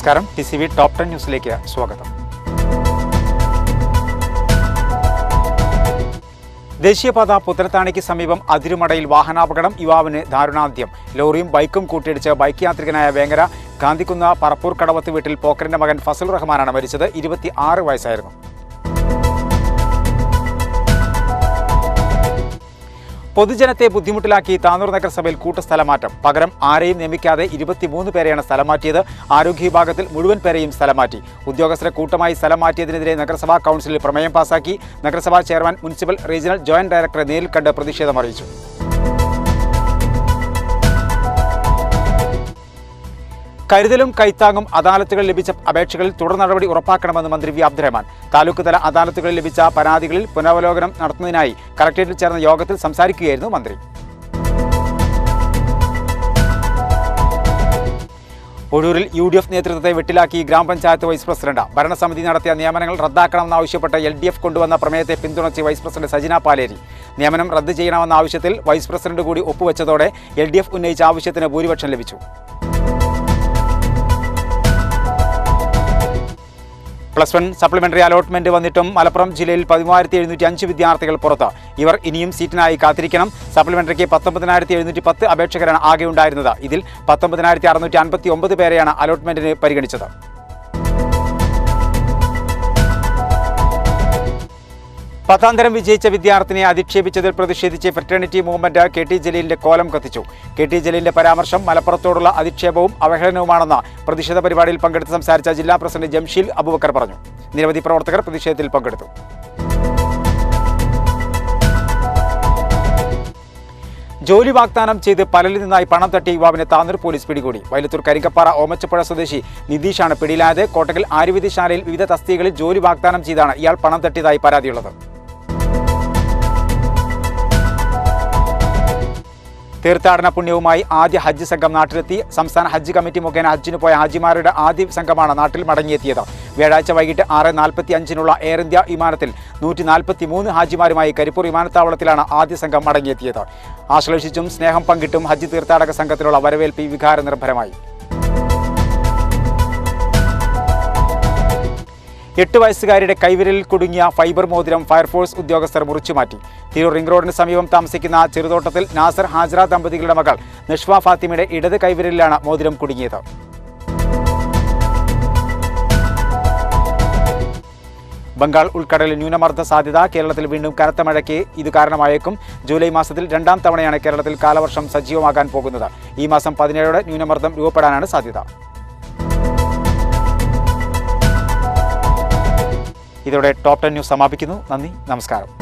നമസ്കാരം. T C V top ten ന്യൂസിലേക്ക് സ്വാഗതം. ദേശീയപാത പുത്തനത്താണിക്ക് സമീപം അതിരുമടയിൽ വാഹനാപകടം. യുവാവിന് ദാരുണാന്ത്യം. ലോറിയും ബൈക്കും കൂട്ടിയിടിച്ച് ബൈക്ക് യാത്രികനായ വേങ്ങര ഗാന്ധിക്കുന്ന് പറപ്പൂർ കടവത്ത് വീട്ടിൽ പോക്കറിന്റെ മകൻ ഫസൽ റഹ്മാനാണ് മരിച്ചത്. ഇരുപത്തി ആറ് വയസ്സായിരുന്നു. പൊതുജനത്തെ ബുദ്ധിമുട്ടിലാക്കി താനൂർ നഗരസഭയിൽ കൂട്ടസ്ഥലമാറ്റം. പകരം ആരെയും നിയമിക്കാതെ ഇരുപത്തിമൂന്ന് പേരെയാണ് സ്ഥലം മാറ്റിയത് ആരോഗ്യ വിഭാഗത്തിൽ മുഴുവൻ പേരെയും സ്ഥലം മാറ്റി ഉദ്യോഗസ്ഥരെ കൂട്ടമായി സ്ഥലം മാറ്റിയതിനെതിരെ നഗരസഭാ കൗൺസിലിൽ പ്രമേയം പാസാക്കി. നഗരസഭാ ചെയർമാൻ മുനിസിപ്പൽ റീജിയണൽ ജോയിന്റ് ഡയറക്ടറെ നേരിൽ കണ്ട് പ്രതിഷേധം അറിയിച്ചു. കരുതലും കൈത്താങ്ങും അദാലത്തുകളിൽ ലഭിച്ച അപേക്ഷകളിൽ തുടർ നടപടി ഉറപ്പാക്കണമെന്ന് മന്ത്രി വി അബ്ദുറഹ്മാൻ. താലൂക്ക് തല അദാലത്തുകളിൽ ലഭിച്ച പരാതികളിൽ പുനരവലോകനം നടത്തുന്നതിനായി കളക്ടറേറ്റിൽ ചേർന്ന യോഗത്തിൽ സംസാരിക്കുകയായിരുന്നു മന്ത്രി. ഒഴൂരിൽ യു ഡി എഫ് നേതൃത്വത്തെ വെട്ടിലാക്കി ഗ്രാമപഞ്ചായത്ത് വൈസ് പ്രസിഡന്റ്. ഭരണസമിതി നടത്തിയ നിയമനങ്ങൾ റദ്ദാക്കണമെന്നാവശ്യപ്പെട്ട് എൽ ഡി എഫ് കൊണ്ടുവന്ന പ്രമേയത്തെ പിന്തുണച്ച് വൈസ് പ്രസിഡന്റ് സജിന പാലേരി. നിയമനം റദ്ദ് ചെയ്യണമെന്ന ആവശ്യത്തിൽ വൈസ് പ്രസിഡന്റ് കൂടി ഒപ്പുവെച്ചതോടെ എൽ ഡി എഫ് ഉന്നയിച്ച ആവശ്യത്തിന് ഭൂരിപക്ഷം ലഭിച്ചു. പ്ലസ് വൺ സപ്ലിമെന്ററി അലോട്ട്മെന്റ് വന്നിട്ടും മലപ്പുറം ജില്ലയിൽ പതിമൂവായിരത്തി എഴുന്നൂറ്റി അഞ്ച് വിദ്യാർത്ഥികൾ പുറത്ത്. ഇവർ ഇനിയും സീറ്റിനായി കാത്തിരിക്കണം. സപ്ലിമെന്ററിക്ക് പത്തൊമ്പതിനായിരത്തി എഴുന്നൂറ്റി പത്ത് അപേക്ഷകരാണ് ആകെ ഉണ്ടായിരുന്നത് ഇതിൽ പത്തൊമ്പതിനായിരത്തി അറുന്നൂറ്റി അൻപത്തി ഒമ്പത് പേരെയാണ് അലോട്ട്മെന്റിന് പരിഗണിച്ചത്. പത്താം വിജയിച്ച വിദ്യാർത്ഥിനിയെ അധിക്ഷേപിച്ചതിൽ പ്രതിഷേധിച്ച് ഫ്രറ്റേണിറ്റി മൂവ്മെന്റ് കെ ടി ജലീലിന്റെ കോലം കത്തിച്ചു. കെ ടി ജലീലിന്റെ പരാമർശം മലപ്പുറത്തോടുള്ള അധിക്ഷേപവും അവഹേളനവുമാണെന്ന് പ്രതിഷേധ പരിപാടിയിൽ പങ്കെടുത്ത് സംസാരിച്ച ജില്ലാ പ്രസിഡന്റ് ജംഷീൽ അബൂബക്കർ പറഞ്ഞു. നിരവധി പ്രവർത്തകർ പ്രതിഷേധത്തിൽ പങ്കെടുത്തു. ജോലി വാഗ്ദാനം ചെയ്ത് പലരിൽ നിന്നായി പണം തട്ടിയ യുവാവിനെ താന്നൂർ പോലീസ് പിടികൂടി. വൈലത്തൂർ കരിങ്കപ്പാറ ഓമച്ചപ്പുഴ സ്വദേശി നിതീഷാണ് പിടിയിലായത്. കോട്ടകൽ ആയുർവേദശാലയിൽ വിവിധ തസ്തികകളിൽ ജോലി വാഗ്ദാനം ചെയ്താണ് ഇയാൾ പണം തട്ടിയതായി പരാതിയുള്ളത്. തീർത്ഥാടന പുണ്യവുമായി ആദ്യ ഹജ്ജ് സംഘം നാട്ടിലെത്തി. സംസ്ഥാന ഹജ്ജ് കമ്മിറ്റി മുഖേന ഹജ്ജിന് പോയ ഹാജിമാരുടെ ആദ്യ സംഘമാണ് നാട്ടിൽ മടങ്ങിയെത്തിയത്. വ്യാഴാഴ്ച വൈകിട്ട് ആറ് നാൽപ്പത്തി അഞ്ചിനുള്ള എയർ ഇന്ത്യ വിമാനത്തിൽ നൂറ്റി നാൽപ്പത്തി മൂന്ന് ഹാജിമാരുമായി കരിപ്പൂർ വിമാനത്താവളത്തിലാണ് ആദ്യ സംഘം മടങ്ങിയെത്തിയത്. ആശ്ലേഷിച്ചും സ്നേഹം പങ്കിട്ടും ഹജ്ജ് തീർത്ഥാടക സംഘത്തിലുള്ള വരവേൽപ്പി വികാര എട്ട് വയസ്സുകാരിയുടെ കൈവിരലിൽ കുടുങ്ങിയ ഫൈബർ മോതിരം ഫയർഫോഴ്സ് ഉദ്യോഗസ്ഥർ മുറിച്ചു മാറ്റി തിരൂർ റിംഗ് റോഡിന് സമീപം താമസിക്കുന്ന ചെറുതോട്ടത്തിൽ നാസർ ഹാജറ ദമ്പതികളുടെ മകൾ നിഷ്വ ഫാത്തിമയുടെ ഇടത് കൈവിരലിലാണ് മോതിരം കുടുങ്ങിയത്. ബംഗാൾ ഉൾക്കടലിൽ ന്യൂനമർദ്ദ സാധ്യത കേരളത്തിൽ വീണ്ടും കനത്ത മഴയ്ക്ക് ഇത് കാരണമായേക്കും. ജൂലൈ മാസത്തിൽ രണ്ടാം തവണയാണ് കേരളത്തിൽ കാലവർഷം സജീവമാകാൻ പോകുന്നത്. ഈ മാസം പതിനേഴോടെ ന്യൂനമർദ്ദം രൂപപ്പെടാനാണ് സാധ്യത. ഇതോടെ ടോപ്പ് ടെൻ ന്യൂസ് സമാപിക്കുന്നു. നന്ദി നമസ്കാരം.